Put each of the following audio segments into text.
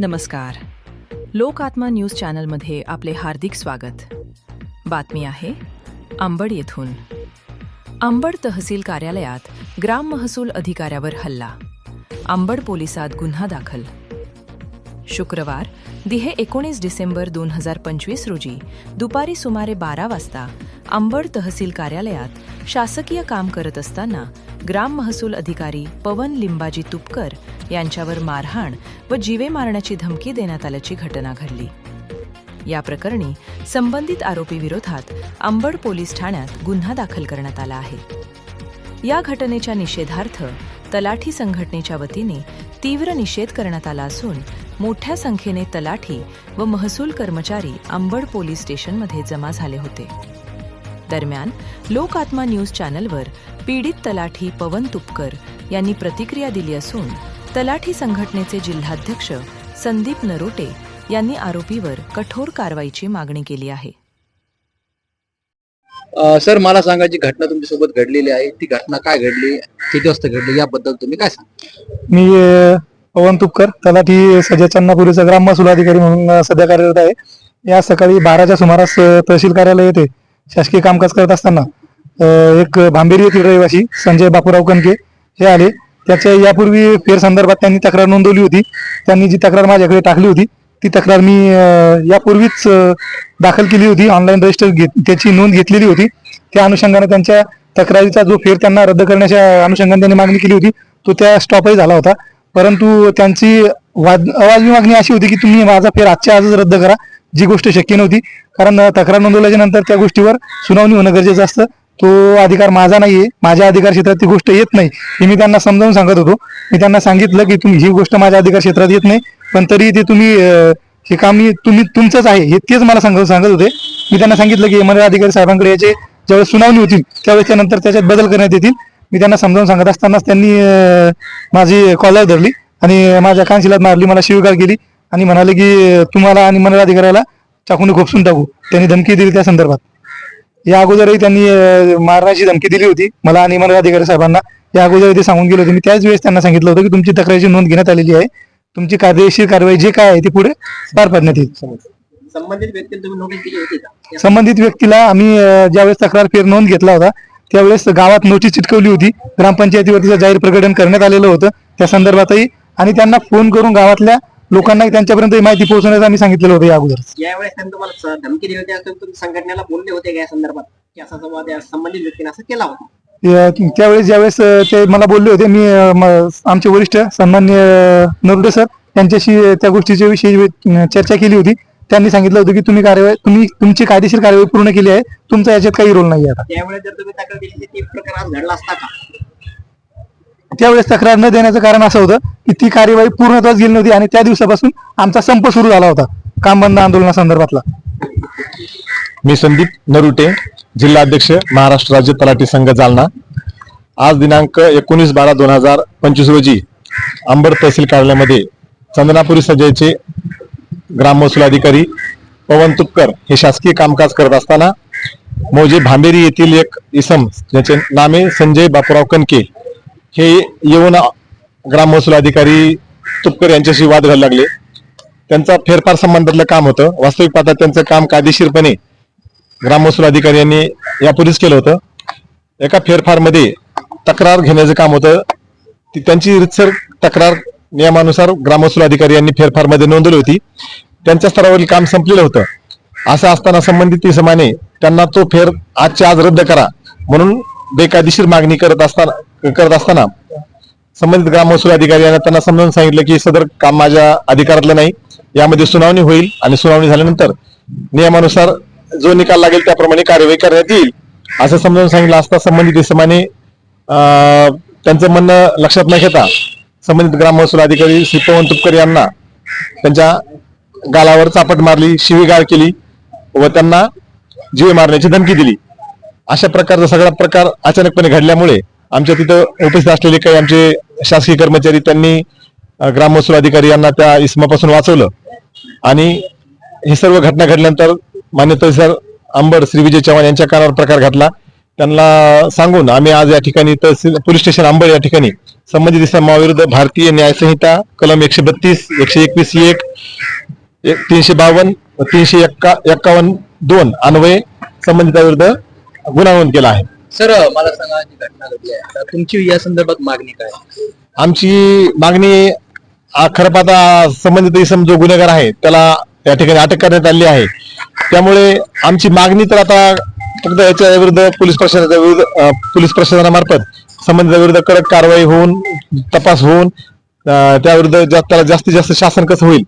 नमस्कार. लोकआत्मा न्यूज चॅनलमध्ये आपले हार्दिक स्वागत. बातमी आहे अंबड येथून. अंबड तहसील कार्यालयात ग्राम महसूल अधिकाऱ्यावर हल्ला. अंबड पोलिसात गुन्हा दाखल. शुक्रवार दिहे एकोणीस डिसेंबर दोन हजार पंचवीस रोजी दुपारी सुमारे बारा वाजता अंबड तहसील कार्यालयात शासकीय काम करत असताना ग्राम महसूल अधिकारी पवन लिंबाजी तुपकर यांच्यावर मारहाण व जीवे मारण्याची धमकी देण्यात आल्याची घटना घडली. या प्रकरणी संबंधित आरोपीविरोधात आंबड अंबड पोलीस ठाण्यात गुन्हा दाखल करण्यात आला आहे. या घटनेच्या निषेधार्थ तलाठी संघटनेच्या वतीने तीव्र निषेध करण्यात आला असून मोठ्या संख्येने तलाठी व महसूल कर्मचारी अंबड पोलीस स्टेशनमध्ये जमा झाले होते. दरम्यान लोक आत्मा न्यूज चॅनलवर पीडित तलाठी पवन तुपकर यांनी प्रतिक्रिया दिली असून तलाठी संघटनेचे जिल्हाध्यक्ष संदीप नरोटे यांनी आरोपीवर कठोर कारवाईची मागणी केली आहे. अ, सर मला सांगा जी घटना तुमच्यासोबत घडलेली आहे ती घटना काय घडली? किती वाजता घडली? याबद्दल तुम्ही काय सांगा? मी पवन तुपकर तलाठी सध्या चन्नापुरीचा ग्राम महसूल अधिकारी म्हणून सध्या कार्यरत आहे. या सकाळी बाराच्या सुमारास तहसील कार्यालय येथे शासकीय कामकाज करत असताना एक भांबेरी येथील रहिवासी संजय बापूराव कणके हे आले. त्याच्या यापूर्वी फेर संदर्भात त्यांनी तक्रार नोंदवली होती. त्यांनी जी तक्रार माझ्याकडे टाकली होती ती तक्रार मी यापूर्वीच दाखल केली होती ऑनलाईन रजिस्टर घेत त्याची नोंद घेतलेली होती. त्या अनुषंगाने त्यांच्या तक्रारीचा जो फेर त्यांना रद्द करण्याच्या अनुषंगाने त्यांनी मागणी केली होती तो त्या स्टॉपही झाला होता. परंतु त्यांची वाद अवाजवी मागणी अशी होती की तुम्ही माझा फेर आजच्या आजच रद्द करा जी गोष्ट शक्य नव्हती. कारण तक्रार नोंदवल्याच्या नंतर त्या गोष्टीवर सुनावणी होणं गरजेचं असतं. तो अधिकार माझा नाहीये. माझ्या अधिकार क्षेत्रात ती गोष्ट येत नाही. हे मी त्यांना समजावून सांगत होतो. मी त्यांना सांगितलं की तुम्ही ही गोष्ट माझ्या अधिकार क्षेत्रात येत नाही. पण तरी ते तुम्ही हे काम मी तुम्ही तुमचंच आहे. हे तेच मला सांगत सांगत होते. मी त्यांना सांगितलं की मला अधिकारी साहेबांकडे याचे ज्यावेळेस सुनावणी होतील त्यावेळेस त्यानंतर त्याच्यात बदल करण्यात येतील. मी त्यांना समजावून सांगत असतानाच त्यांनी माझी कॉलर धरली. आणि माझ्या कानशिलात मारली मला शिवगाळ केली आणि म्हणाले की तुम्हाला आणि मंडळ अधिकाऱ्याला चाकूने खोपसून टाकू. त्यांनी धमकी दिली त्या संदर्भात. या अगोदरही त्यांनी मारण्याची धमकी दिली होती. मला आणि मंडळ अधिकारी साहेबांना या अगोदर ते सांगून गेले होते. मी त्याच वेळेस त्यांना सांगितलं होतं की तुमची तक्रारीची नोंद घेण्यात आलेली आहे. तुमची कायदेशीर कारवाई जे काय आहे ती पुढे पार पाडण्यात येईल. संबंधित व्यक्तीला आम्ही ज्यावेळेस तक्रार फेर नोंद घेतला होता त्यावेळेस गावात नोटीस चिटकवली होती. ग्रामपंचायतीवरतीचं जाहीर प्रकटन करण्यात आलेलं होतं. त्या संदर्भातही आणि त्यांना फोन करून गावातल्या लोकांना त्यांच्यापर्यंत ही माहिती पोहोचवण्याचं आम्ही सांगितलेलं होतं या अगोदर यावेळेस त्यांनी तुम्हाला स- धमकी दिली होती असं तुम्ही संघटनेला बोलले होते का या संदर्भात? की असा संबंधित व्यक्तीने असं केला होता. त्या- त्यावेळेस ज्यावेळेस ते मला बोलले होते मी आमचे वरिष्ठ सन्मान्य नरुडे सर त्यांच्याशी त्या गोष्टीच्या विषयी चर्चा केली होती. त्यांनी सांगितलं होतं की तुम्ही कार्यवाही तुम्ही तुमची कायदेशीर कार्यवाही पूर्ण केली आहे तुमचा याच्यात काही रोल नाही आता. त्यावेळेस जर तुम्ही तक्रार दिली असती, ती प्रकार आज घडला असता का? त्यावेळेस तक्रार न देण्याचं कारण असं होतं की ती कार्यवाही पूर्णत्वास गेली नव्हती आणि त्या दिवसापासून आमचा संप सुरू झाला होता काम बंद आंदोलनासंदर्भातला मी संदीप नरुटे जिल्हा अध्यक्ष महाराष्ट्र राज्य तलाठी संघ जालना. आज दिनांक एकोणीस बारा दोन हजार पंचवीस रोजी अंबड तहसील कार्यालयामध्ये चंदनापुरी सजयचे ग्राम महसूल अधिकारी पवन तुपकर हे शासकीय कामकाज करत असताना मौजे भांबेरी येथील एक इसम ज्याचे नामे संजय बापूराव कनके हे येऊन ग्राम महसूल अधिकारी तुपकर यांच्याशी वाद घालू लागले. त्यांचा फेरफार संबंधातलं काम होतं. वास्तविक पाहता त्यांचं काम कायदेशीरपणे ग्राम महसूल अधिकारी यांनी यापूर्वीच केलं होतं. एका फेरफारमध्ये तक्रार घेण्याचं काम होतं. ती त्यांची रितसर तक्रार नियमानुसार ग्राम महसूल अधिकारी यांनी फेरफारमध्ये नोंदवली होती. त्यांच्या स्तरावरील काम संपलेलं होतं. असं असताना संबंधित इसमाने त्यांना तो फेर आजच्या आज रद्द करा म्हणून बेकायदेशीर मागणी करत असताना करत असताना संबंधित ग्राम महसूल अधिकारी यांना त्यांना समजावून सांगितलं की सदर काम माझ्या अधिकारातलं नाही. यामध्ये सुनावणी होईल आणि सुनावणी झाल्यानंतर नियमानुसार जो निकाल लागेल त्याप्रमाणे कार्यवाही करण्यात येईल. असं समजावून सांगितलं असता संबंधित इसमाने त्यांचं म्हणणं लक्षात न घेता संबंधित ग्राम महसूल अधिकारी श्री पवन तुपकर यांना त्यांच्या गालावर चापट मारली शिवीगाळ केली व त्यांना जीवे मारण्याची धमकी दिली. अशा प्रकारचा सगळा प्रकार अचानकपणे घडल्यामुळे आमच्या तिथं उपस्थित असलेले काही आमचे शासकीय कर्मचारी त्यांनी अं, ग्राम महसूल अधिकारी यांना त्या इसमापासून वाचवलं. आणि ही सर्व घटना घडल्यानंतर मान्य तहसीलदार अंबड श्री विजय चव्हाण यांच्या कानावर प्रकार घातला. त्यांना सांगून आम्ही आज या ठिकाणी तहसील पोलीस स्टेशन आंबड या ठिकाणी संबंधित इसमाविरुद्ध भारतीय न्याय संहिता कलम एकशे बत्तीस एकशे एकवीस एक एक- तीनशे बावन्न व तीनशे एक्का एक्कावन्न दोन अन्वये संबंधिताविरुद्ध गुन्हा नोंद केला आहे सर मला सांगा जी घटना घडली आहे आता तुमची या संदर्भात मागणी काय आहे? आमची मागणी आ, खरं पाहता संबंधित इसम जो गुन्हेगार आहे त्याला या ठिकाणी अटक करण्यात आली आहे त्यामुळे आमची मागणी तर आता फक्त याच्या विरुद्ध पोलीस प्रशासनाच्या विरुद्ध अ, पोलीस प्रशासनामार्फत संबंधिताविरुद्ध कडक कारवाई होऊन तपास होऊन अ, त्याविरुद्ध त्याला जास्तीत जास्त शासन कसं होईल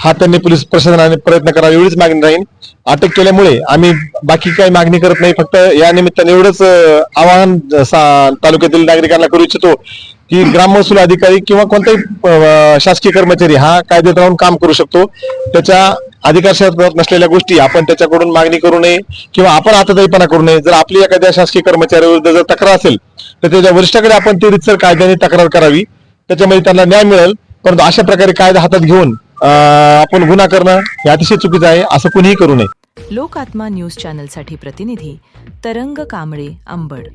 हा त्यांनी पोलीस प्रशासनाने प्रयत्न करावा एवढीच मागणी राहील अटक केल्यामुळे आम्ही बाकी काही मागणी करत नाही. फक्त या निमित्ताने एवढंच आवाहन सा- तालुक्यातील नागरिकांना करू इच्छितो की ग्राम महसूल अधिकारी किंवा कोणताही शासकीय कर्मचारी हा कायद्यात राहून काम करू शकतो. त्याच्या अधिकार क्षेत्रात नसलेल्या गोष्टी आपण त्याच्याकडून मागणी करू नये किंवा आपण हातादाईपणा करू नये. जर आपली एखाद्या शासकीय कर्मचाऱ्याविरुद्ध जर तक्रार असेल तर त्याच्या वरिष्ठाकडे आपण ती रितसर कायद्याने तक्रार करावी. त्याच्यामध्ये त्यांना न्याय मिळेल. परंतु अशा प्रकारे कायदा हातात घेऊन आपण गुन्हा करणं हे अतिशय चुकीचं आहे असं कुणीही करू नये. लोकात्मा न्यूज चॅनलसाठी प्रतिनिधी तरंग कांबळे अंबड.